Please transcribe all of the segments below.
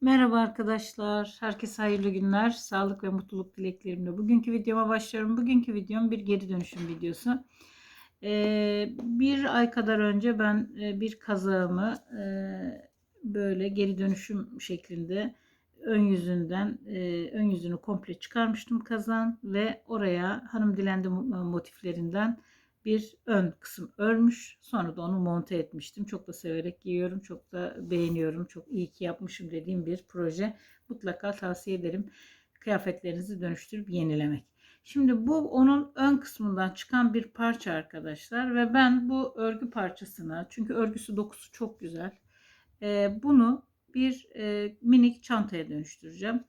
Merhaba arkadaşlar. Herkese hayırlı günler. Sağlık ve mutluluk dileklerimle. Bugünkü videoma başlıyorum. Bugünkü videom bir geri dönüşüm videosu. Ee, bir ay kadar önce ben e, bir kazağımı e, böyle geri dönüşüm şeklinde ön yüzünden e, ön yüzünü komple çıkarmıştım kazan ve oraya hanım dilendi motiflerinden bir ön kısım örmüş. Sonra da onu monte etmiştim. Çok da severek giyiyorum. Çok da beğeniyorum. Çok iyi ki yapmışım dediğim bir proje. Mutlaka tavsiye ederim. Kıyafetlerinizi dönüştürüp yenilemek. Şimdi bu onun ön kısmından çıkan bir parça arkadaşlar. Ve ben bu örgü parçasını çünkü örgüsü dokusu çok güzel. E, bunu bir e, minik çantaya dönüştüreceğim.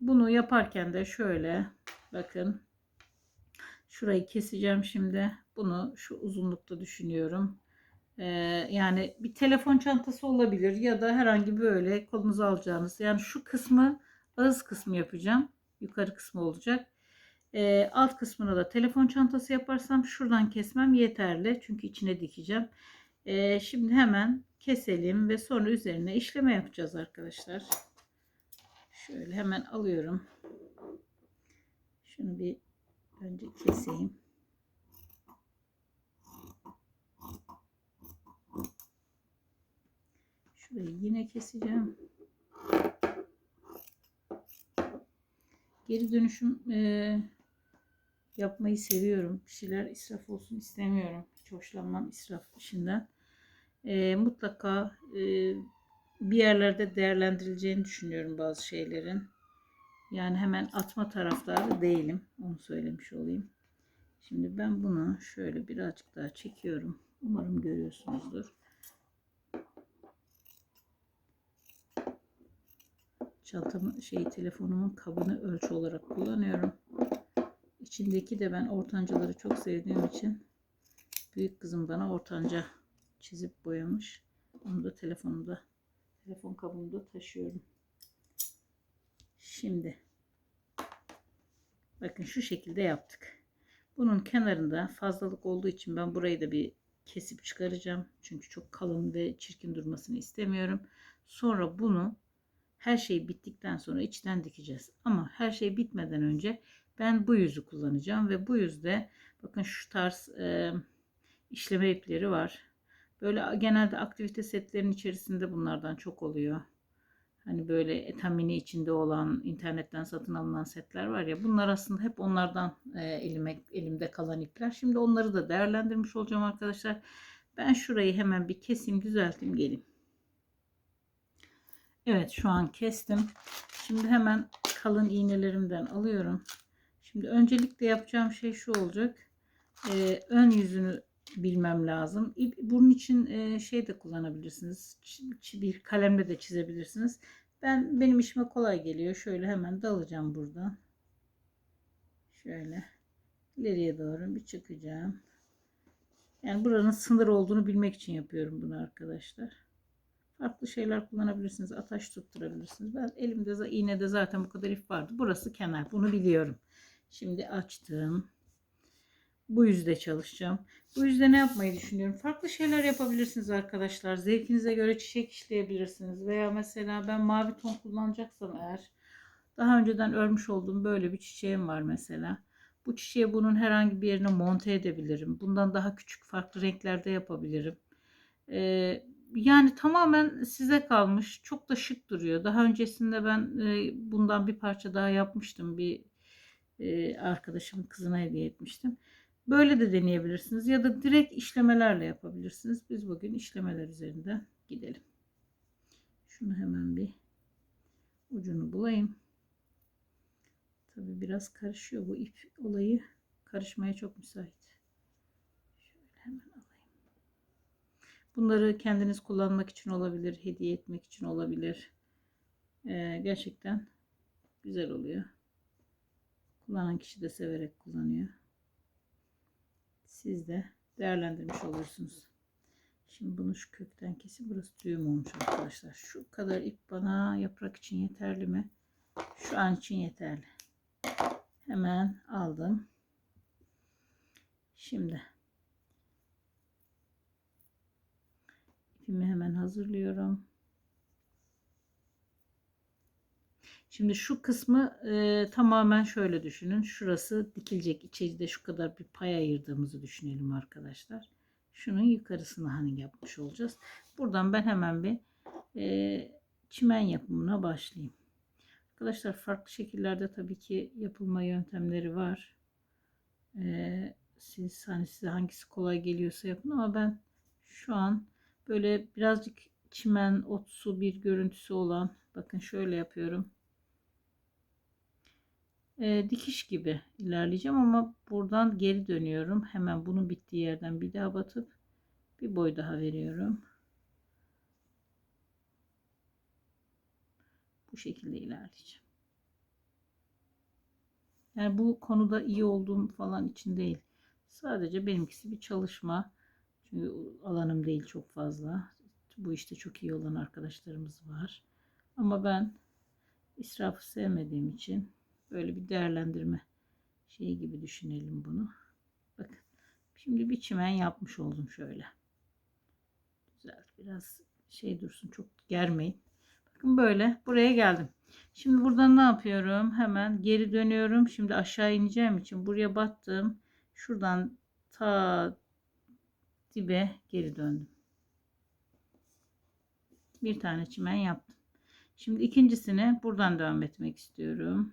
Bunu yaparken de şöyle bakın Şurayı keseceğim şimdi. Bunu şu uzunlukta düşünüyorum. Ee, yani bir telefon çantası olabilir ya da herhangi böyle kolunuza alacağınız. Yani şu kısmı ağız kısmı yapacağım. Yukarı kısmı olacak. Ee, alt kısmına da telefon çantası yaparsam şuradan kesmem yeterli. Çünkü içine dikeceğim. Ee, şimdi hemen keselim ve sonra üzerine işleme yapacağız arkadaşlar. Şöyle hemen alıyorum. Şunu bir Önce keseyim. Şurayı yine keseceğim. Geri dönüşüm e, yapmayı seviyorum. Bir şeyler israf olsun istemiyorum. Hiç hoşlanmam israf işinden. E, mutlaka e, bir yerlerde değerlendirileceğini düşünüyorum bazı şeylerin. Yani hemen atma taraftarı değilim. Onu söylemiş olayım. Şimdi ben bunu şöyle birazcık daha çekiyorum. Umarım görüyorsunuzdur. Çantamın şey telefonumun kabını ölçü olarak kullanıyorum. İçindeki de ben ortancaları çok sevdiğim için büyük kızım bana ortanca çizip boyamış. Onu da telefonumda telefon kabımda taşıyorum. Şimdi bakın şu şekilde yaptık. Bunun kenarında fazlalık olduğu için ben burayı da bir kesip çıkaracağım. Çünkü çok kalın ve çirkin durmasını istemiyorum. Sonra bunu her şey bittikten sonra içten dikeceğiz. Ama her şey bitmeden önce ben bu yüzü kullanacağım ve bu yüzde bakın şu tarz e, işleme ipleri var. Böyle genelde aktivite setlerinin içerisinde bunlardan çok oluyor. Hani böyle etamini içinde olan internetten satın alınan setler var ya bunlar aslında hep onlardan e, elime elimde kalan ipler. Şimdi onları da değerlendirmiş olacağım arkadaşlar. Ben şurayı hemen bir keseyim düzelteyim geleyim. Evet şu an kestim. Şimdi hemen kalın iğnelerimden alıyorum. Şimdi öncelikle yapacağım şey şu olacak. Ee, ön yüzünü bilmem lazım. Bunun için e, şey de kullanabilirsiniz. Bir kalemle de çizebilirsiniz. Ben benim işime kolay geliyor. Şöyle hemen dalacağım buradan. Şöyle ileriye doğru bir çıkacağım. Yani buranın sınır olduğunu bilmek için yapıyorum bunu arkadaşlar. Farklı şeyler kullanabilirsiniz. Ataş tutturabilirsiniz. Ben elimde iğnede zaten bu kadar ip vardı. Burası kenar. Bunu biliyorum. Şimdi açtım bu yüzde çalışacağım. Bu yüzde ne yapmayı düşünüyorum? Farklı şeyler yapabilirsiniz arkadaşlar. Zevkinize göre çiçek işleyebilirsiniz. Veya mesela ben mavi ton kullanacaksam eğer daha önceden örmüş olduğum böyle bir çiçeğim var mesela. Bu çiçeği bunun herhangi bir yerine monte edebilirim. Bundan daha küçük farklı renklerde yapabilirim. Ee, yani tamamen size kalmış. Çok da şık duruyor. Daha öncesinde ben e, bundan bir parça daha yapmıştım. Bir e, arkadaşımın kızına hediye etmiştim. Böyle de deneyebilirsiniz ya da direkt işlemelerle yapabilirsiniz. Biz bugün işlemeler üzerinden gidelim. Şunu hemen bir ucunu bulayım. Tabi biraz karışıyor bu ip olayı. Karışmaya çok müsait. Şöyle hemen alayım. Bunları kendiniz kullanmak için olabilir, hediye etmek için olabilir. Ee, gerçekten güzel oluyor. Kullanan kişi de severek kullanıyor siz de değerlendirmiş olursunuz. Şimdi bunu şu kökten kesip burası düğüm olmuş arkadaşlar. Şu kadar ip bana yaprak için yeterli mi? Şu an için yeterli. Hemen aldım. Şimdi ipimi hemen hazırlıyorum. Şimdi şu kısmı e, tamamen şöyle düşünün. Şurası dikilecek. İçeride şu kadar bir pay ayırdığımızı düşünelim arkadaşlar. Şunun yukarısını hani yapmış olacağız. Buradan ben hemen bir e, çimen yapımına başlayayım. Arkadaşlar farklı şekillerde tabii ki yapılma yöntemleri var. E, siz hani size hangisi kolay geliyorsa yapın ama ben şu an böyle birazcık çimen otsu bir görüntüsü olan bakın şöyle yapıyorum e, dikiş gibi ilerleyeceğim ama buradan geri dönüyorum. Hemen bunun bittiği yerden bir daha batıp bir boy daha veriyorum. Bu şekilde ilerleyeceğim. Yani bu konuda iyi olduğum falan için değil. Sadece benimkisi bir çalışma. Çünkü alanım değil çok fazla. Bu işte çok iyi olan arkadaşlarımız var. Ama ben israfı sevmediğim için Böyle bir değerlendirme şeyi gibi düşünelim bunu. Bakın. Şimdi bir çimen yapmış oldum şöyle. Güzel. Biraz şey dursun. Çok germeyin. Bakın böyle. Buraya geldim. Şimdi buradan ne yapıyorum? Hemen geri dönüyorum. Şimdi aşağı ineceğim için buraya battım. Şuradan ta dibe geri döndüm. Bir tane çimen yaptım. Şimdi ikincisini buradan devam etmek istiyorum.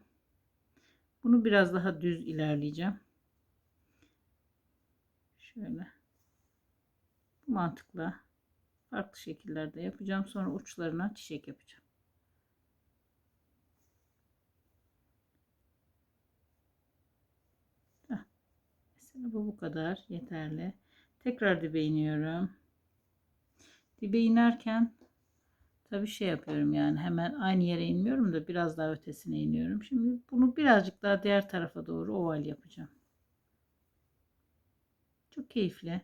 Bunu biraz daha düz ilerleyeceğim. Şöyle. Bu mantıkla farklı şekillerde yapacağım. Sonra uçlarına çiçek yapacağım. Mesela bu bu kadar yeterli. Tekrar dibe iniyorum. Dibe inerken Tabii şey yapıyorum yani hemen aynı yere inmiyorum da biraz daha ötesine iniyorum. Şimdi bunu birazcık daha diğer tarafa doğru oval yapacağım. Çok keyifli.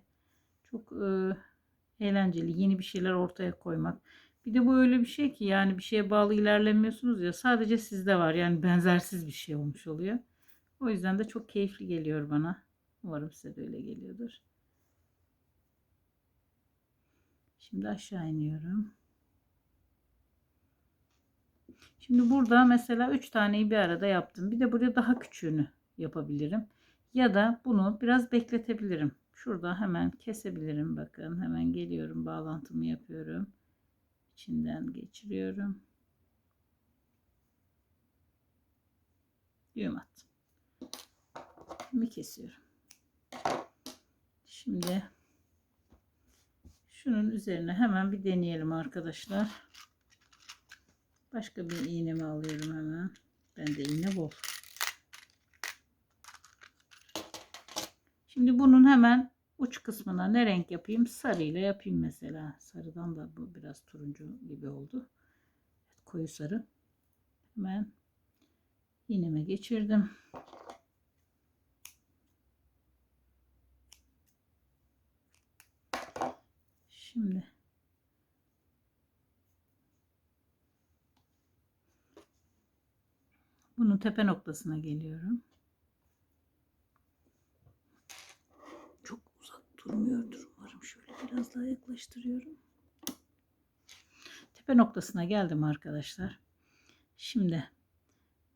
Çok e, eğlenceli. Yeni bir şeyler ortaya koymak. Bir de bu öyle bir şey ki yani bir şeye bağlı ilerlemiyorsunuz ya sadece sizde var. Yani benzersiz bir şey olmuş oluyor. O yüzden de çok keyifli geliyor bana. Umarım size de öyle geliyordur. Şimdi aşağı iniyorum. Şimdi burada mesela 3 taneyi bir arada yaptım. Bir de buraya daha küçüğünü yapabilirim. Ya da bunu biraz bekletebilirim. Şurada hemen kesebilirim. Bakın hemen geliyorum. Bağlantımı yapıyorum. İçinden geçiriyorum. Düğüm attım. Şimdi kesiyorum. Şimdi şunun üzerine hemen bir deneyelim arkadaşlar. Başka bir iğnemi alıyorum hemen. Bende iğne bol. Şimdi bunun hemen uç kısmına ne renk yapayım? Sarı ile yapayım mesela. Sarıdan da bu biraz turuncu gibi oldu. koyu sarı. Hemen iğneme geçirdim. Şimdi Bunun tepe noktasına geliyorum. Çok uzak durmuyordur umarım. Şöyle biraz daha yaklaştırıyorum. Tepe noktasına geldim arkadaşlar. Şimdi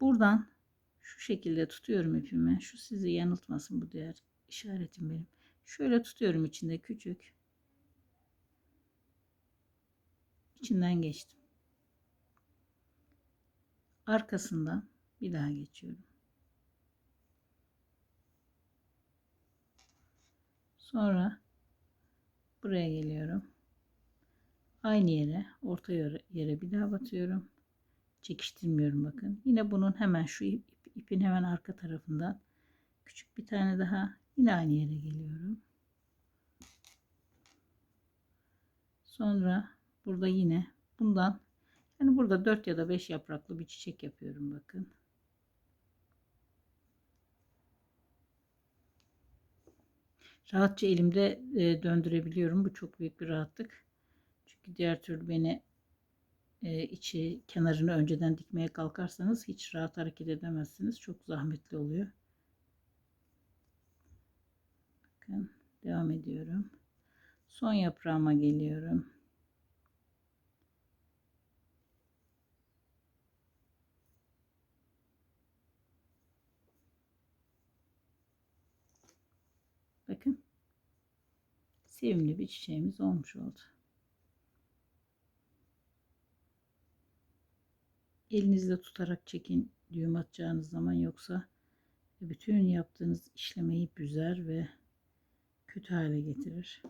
buradan şu şekilde tutuyorum ipimi. Şu sizi yanıltmasın bu diğer işaretim benim. Şöyle tutuyorum içinde küçük. İçinden geçtim. Arkasından bir daha geçiyorum. Sonra buraya geliyorum. Aynı yere, orta yere bir daha batıyorum. Çekiştirmiyorum bakın. Yine bunun hemen şu ip, ipin hemen arka tarafından küçük bir tane daha yine aynı yere geliyorum. Sonra burada yine bundan yani burada 4 ya da 5 yapraklı bir çiçek yapıyorum bakın. Rahatça elimde e, döndürebiliyorum. Bu çok büyük bir rahatlık. Çünkü diğer türlü beni e, içi kenarını önceden dikmeye kalkarsanız hiç rahat hareket edemezsiniz. Çok zahmetli oluyor. Bakın devam ediyorum. Son yaprağıma geliyorum. Bakın. Sevimli bir çiçeğimiz olmuş oldu. Elinizde tutarak çekin düğüm atacağınız zaman yoksa bütün yaptığınız işlemeyi büzer ve kötü hale getirir.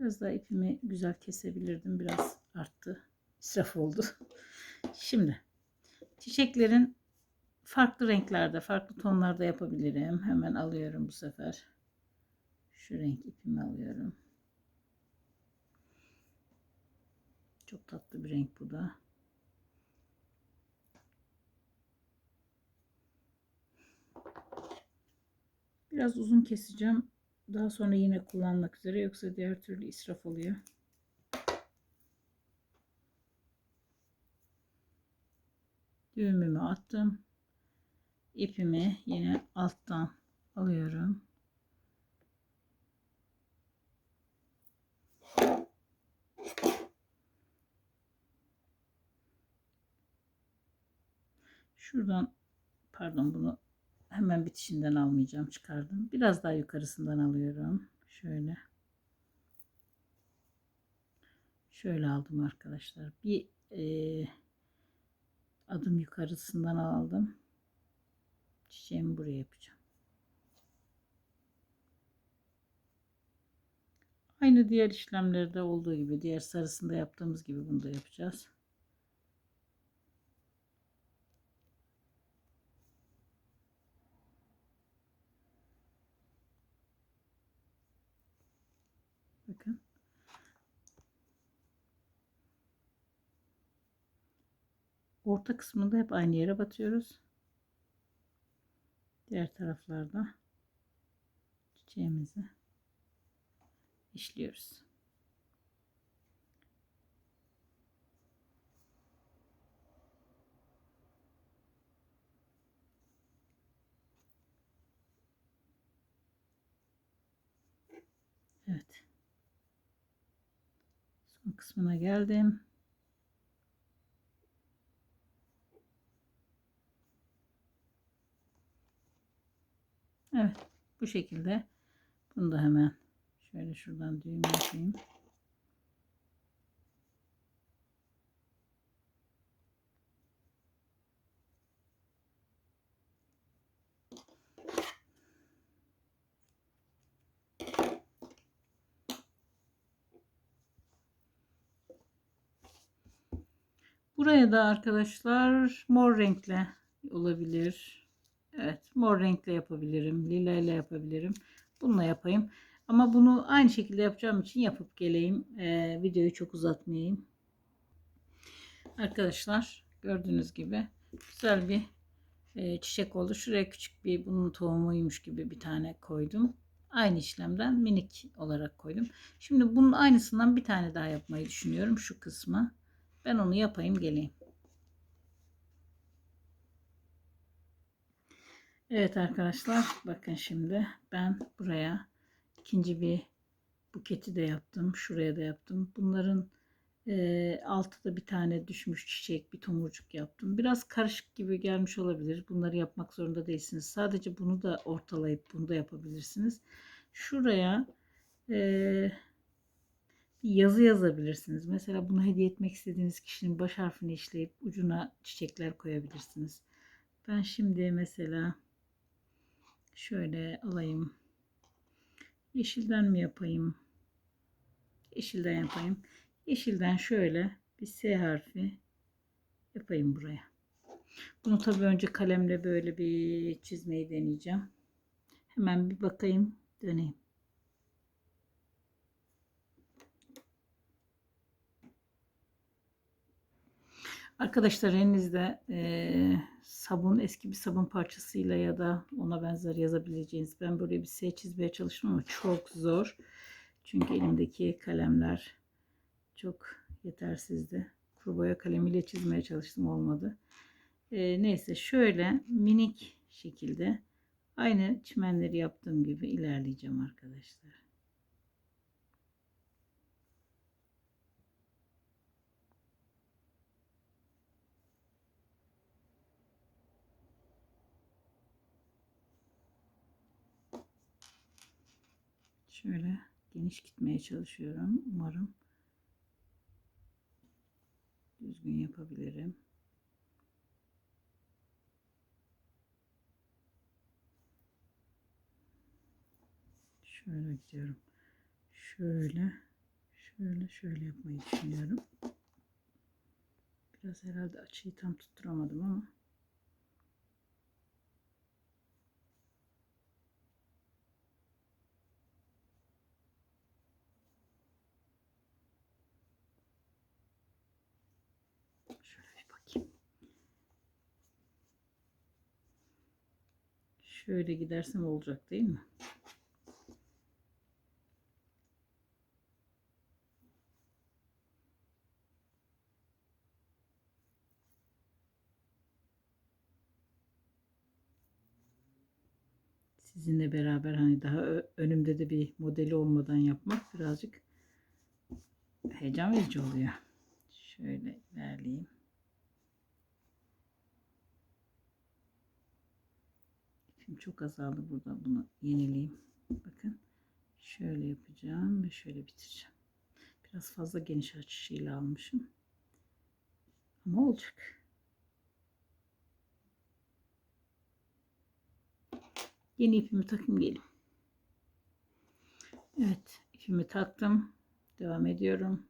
Biraz daha ipimi güzel kesebilirdim. Biraz arttı. İsraf oldu. Şimdi çiçeklerin farklı renklerde, farklı tonlarda yapabilirim. Hemen alıyorum bu sefer. Şu renk ipimi alıyorum. Çok tatlı bir renk bu da. Biraz uzun keseceğim. Daha sonra yine kullanmak üzere yoksa diğer türlü israf oluyor. Düğümümü attım. İpimi yine alttan alıyorum. Şuradan pardon bunu hemen bitişinden almayacağım çıkardım. Biraz daha yukarısından alıyorum. Şöyle. Şöyle aldım arkadaşlar. Bir e, adım yukarısından aldım. Çiçeğimi buraya yapacağım. Aynı diğer işlemlerde olduğu gibi, diğer sarısında yaptığımız gibi bunu da yapacağız. Bakın. Orta kısmında hep aynı yere batıyoruz. Diğer taraflarda çiçeğimizi işliyoruz. Evet. Son kısmına geldim. Evet. Bu şekilde. Bunu da hemen şöyle şuradan düğüm yapayım. Buraya da arkadaşlar mor renkle olabilir. Evet mor renkle yapabilirim. Lila ile yapabilirim. Bununla yapayım. Ama bunu aynı şekilde yapacağım için yapıp geleyim. Ee, videoyu çok uzatmayayım. Arkadaşlar gördüğünüz gibi güzel bir e, çiçek oldu. Şuraya küçük bir bunun tohumuymuş gibi bir tane koydum. Aynı işlemden minik olarak koydum. Şimdi bunun aynısından bir tane daha yapmayı düşünüyorum. Şu kısmı. Ben onu yapayım geleyim. Evet arkadaşlar bakın şimdi ben buraya ikinci bir buketi de yaptım. Şuraya da yaptım. Bunların e, altı da bir tane düşmüş çiçek bir tomurcuk yaptım. Biraz karışık gibi gelmiş olabilir. Bunları yapmak zorunda değilsiniz. Sadece bunu da ortalayıp bunu da yapabilirsiniz. Şuraya e, yazı yazabilirsiniz. Mesela bunu hediye etmek istediğiniz kişinin baş harfini işleyip ucuna çiçekler koyabilirsiniz. Ben şimdi mesela şöyle alayım. Yeşilden mi yapayım? Yeşilden yapayım. Yeşilden şöyle bir S harfi yapayım buraya. Bunu tabii önce kalemle böyle bir çizmeyi deneyeceğim. Hemen bir bakayım, döneyim. Arkadaşlar elinizde e, sabun eski bir sabun parçasıyla ya da ona benzer yazabileceğiniz ben böyle bir S çizmeye çalıştım ama çok zor. Çünkü elimdeki kalemler çok yetersizdi. Kuru boya kalemiyle çizmeye çalıştım olmadı. E, neyse şöyle minik şekilde aynı çimenleri yaptığım gibi ilerleyeceğim arkadaşlar. Şöyle geniş gitmeye çalışıyorum. Umarım düzgün yapabilirim. Şöyle gidiyorum. Şöyle, şöyle, şöyle yapmayı düşünüyorum. Biraz herhalde açıyı tam tutturamadım ama. Şöyle gidersem olacak değil mi? Sizinle beraber hani daha önümde de bir modeli olmadan yapmak birazcık heyecan verici oluyor. Şöyle ilerleyeyim. Çok azaldı burada. Bunu yenileyim. Bakın. Şöyle yapacağım ve şöyle bitireceğim. Biraz fazla geniş açıyla almışım. Ama olacak. Yeni ipimi takayım gelin. Evet ipimi taktım. Devam ediyorum.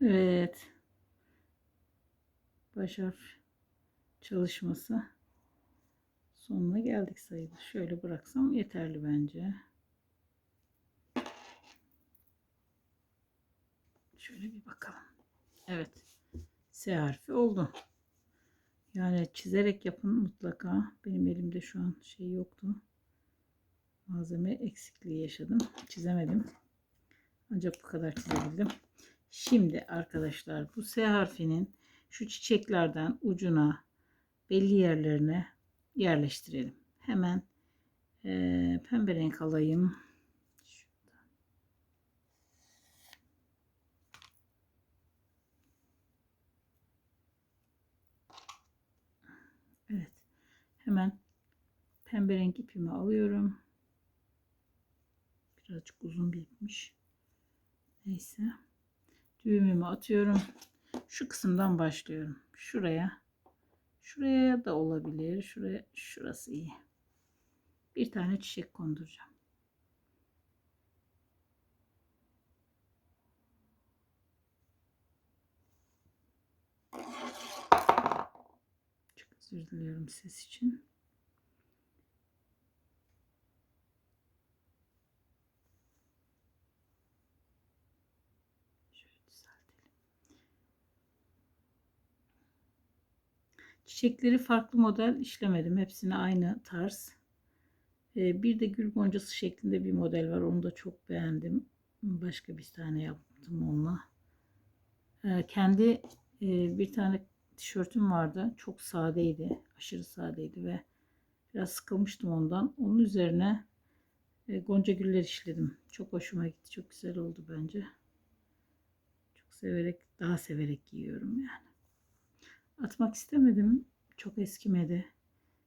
Evet. Baş harf çalışması sonuna geldik sayılır. Şöyle bıraksam yeterli bence. Şöyle bir bakalım. Evet. S harfi oldu. Yani çizerek yapın mutlaka. Benim elimde şu an şey yoktu. Malzeme eksikliği yaşadım. Çizemedim. Ancak bu kadar çizebildim. Şimdi arkadaşlar bu S harfinin şu çiçeklerden ucuna belli yerlerine yerleştirelim. Hemen e, pembe renk alayım. Evet. Hemen pembe renk ipimi alıyorum. Birazcık uzun bir ipmiş. Neyse. Düğümümü atıyorum. Şu kısımdan başlıyorum. Şuraya. Şuraya da olabilir. Şuraya, şurası iyi. Bir tane çiçek konduracağım. Çok özür diliyorum ses için. Şöyle düzeltelim. Çiçekleri farklı model işlemedim. Hepsine aynı tarz. Ee, bir de gül boncası şeklinde bir model var. Onu da çok beğendim. Başka bir tane yaptım onunla. Ee, kendi e, bir tane tişörtüm vardı. Çok sadeydi. Aşırı sadeydi ve biraz sıkılmıştım ondan. Onun üzerine e, gonca güller işledim. Çok hoşuma gitti. Çok güzel oldu bence. Çok severek, daha severek giyiyorum yani. Atmak istemedim. Çok eskimedi.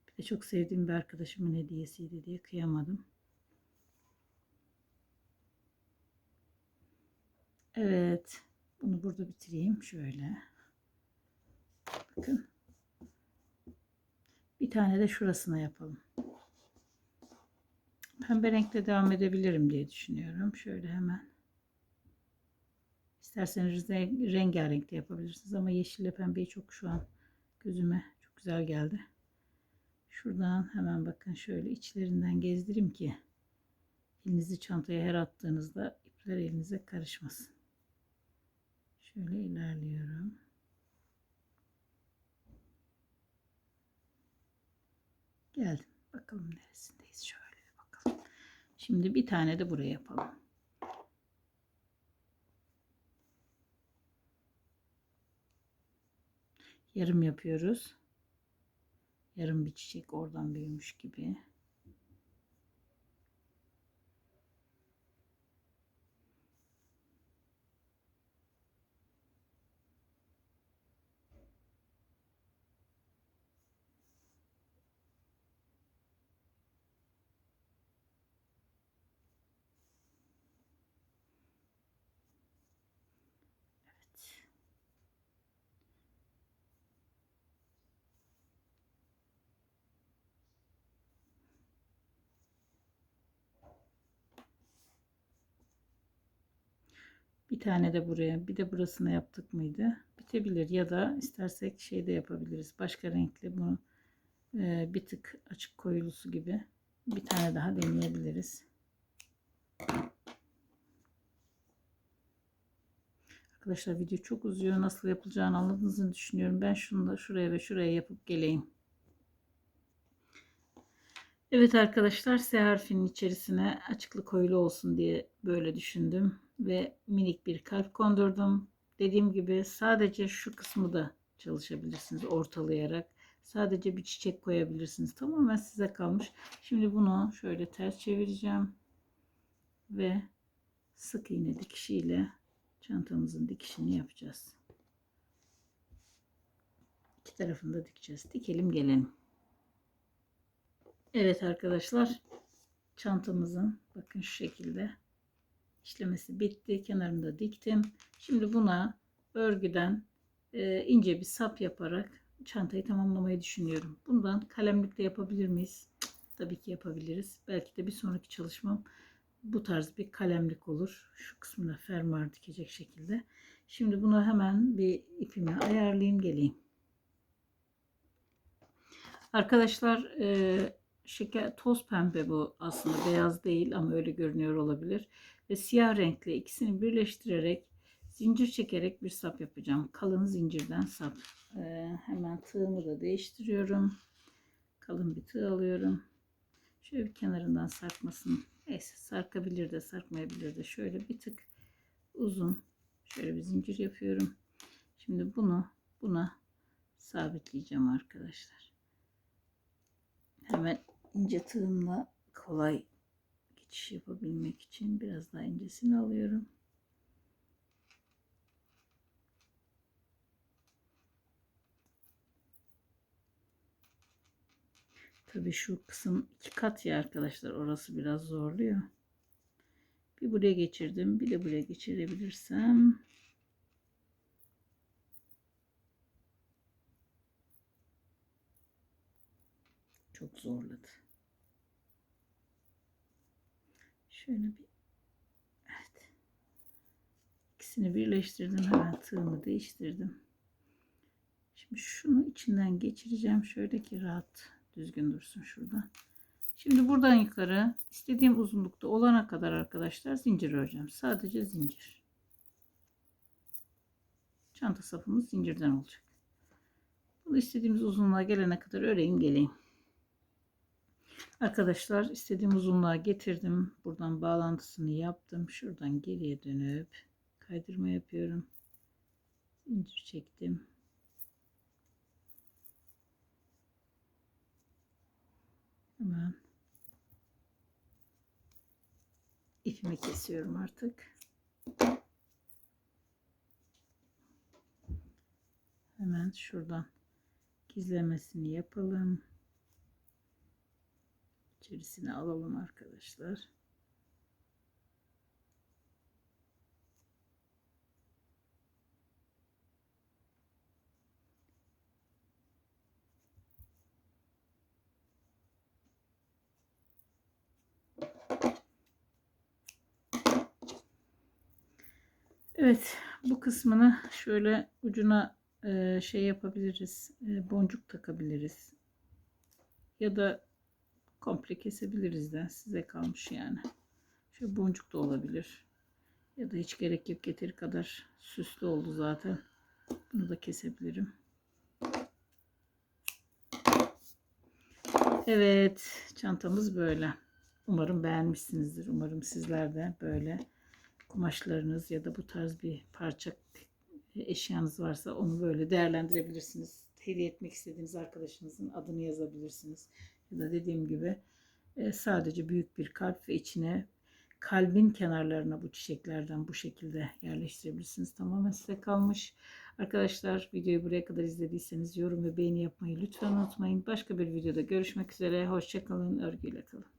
Bir de çok sevdiğim bir arkadaşımın hediyesiydi diye kıyamadım. Evet. Bunu burada bitireyim. Şöyle. Bakın. Bir tane de şurasına yapalım. Pembe renkle devam edebilirim diye düşünüyorum. Şöyle hemen. İsterseniz de rengarenk de yapabilirsiniz ama yeşille pembeyi çok şu an gözüme çok güzel geldi. Şuradan hemen bakın şöyle içlerinden gezdireyim ki elinizi çantaya her attığınızda ipler elinize karışmasın. Şöyle ilerliyorum. Geldim. Bakalım neresindeyiz. Şöyle bakalım. Şimdi bir tane de buraya yapalım. Yarım yapıyoruz. Yarım bir çiçek oradan büyümüş gibi. Bir tane de buraya, bir de burasına yaptık mıydı? Bitebilir ya da istersek şey de yapabiliriz. Başka renkli bunu e, bir tık açık koyulusu gibi bir tane daha deneyebiliriz. Arkadaşlar video çok uzuyor. Nasıl yapılacağını anladığınızı düşünüyorum. Ben şunu da şuraya ve şuraya yapıp geleyim. Evet arkadaşlar S harfinin içerisine açıklık koyulu olsun diye böyle düşündüm ve minik bir kalp kondurdum. Dediğim gibi sadece şu kısmı da çalışabilirsiniz ortalayarak. Sadece bir çiçek koyabilirsiniz. Tamamen size kalmış. Şimdi bunu şöyle ters çevireceğim ve sık iğne dikişiyle çantamızın dikişini yapacağız. İki tarafını da dikeceğiz. Dikelim gelelim. Evet arkadaşlar çantamızın bakın şu şekilde işlemesi bitti. Kenarını da diktim. Şimdi buna örgüden e, ince bir sap yaparak çantayı tamamlamayı düşünüyorum. Bundan kalemlik de yapabilir miyiz? Tabii ki yapabiliriz. Belki de bir sonraki çalışmam bu tarz bir kalemlik olur. Şu kısmına fermuar dikecek şekilde. Şimdi bunu hemen bir ipime ayarlayayım geleyim. Arkadaşlar e, şeker toz pembe bu aslında beyaz değil ama öyle görünüyor olabilir. Ve siyah renkli ikisini birleştirerek zincir çekerek bir sap yapacağım. Kalın zincirden sap. Ee, hemen tığımı da değiştiriyorum. Kalın bir tığ alıyorum. Şöyle bir kenarından sarkmasın. Neyse sarkabilir de sarkmayabilir de. Şöyle bir tık uzun. Şöyle bir zincir yapıyorum. Şimdi bunu buna sabitleyeceğim arkadaşlar. Hemen ince tığımla kolay geçiş yapabilmek için biraz daha incesini alıyorum. Tabii şu kısım iki kat ya arkadaşlar. Orası biraz zorluyor. Bir buraya geçirdim. Bir de buraya geçirebilirsem. Çok zorladı. Şöyle bir evet. İkisini birleştirdim. Hemen tığımı değiştirdim. Şimdi şunu içinden geçireceğim. Şöyle ki rahat düzgün dursun şurada. Şimdi buradan yukarı istediğim uzunlukta olana kadar arkadaşlar zincir öreceğim. Sadece zincir. Çanta safımız zincirden olacak. Bunu istediğimiz uzunluğa gelene kadar öreyim geleyim. Arkadaşlar istediğim uzunluğa getirdim. Buradan bağlantısını yaptım. Şuradan geriye dönüp kaydırma yapıyorum. Zincir çektim. Hemen ipimi kesiyorum artık. Hemen şuradan gizlemesini yapalım. İçerisine alalım arkadaşlar. Evet bu kısmını şöyle ucuna e, şey yapabiliriz. E, boncuk takabiliriz. Ya da komple kesebiliriz de size kalmış yani. Şu boncuk da olabilir. Ya da hiç gerek yok yeteri kadar süslü oldu zaten. Bunu da kesebilirim. Evet, çantamız böyle. Umarım beğenmişsinizdir. Umarım sizler de böyle kumaşlarınız ya da bu tarz bir parça eşyanız varsa onu böyle değerlendirebilirsiniz. Hediye etmek istediğiniz arkadaşınızın adını yazabilirsiniz. Da dediğim gibi e, sadece büyük bir kalp ve içine kalbin kenarlarına bu çiçeklerden bu şekilde yerleştirebilirsiniz. Tamamen size kalmış. Arkadaşlar videoyu buraya kadar izlediyseniz yorum ve beğeni yapmayı lütfen unutmayın. Başka bir videoda görüşmek üzere. Hoşçakalın. Örgüyle kalın.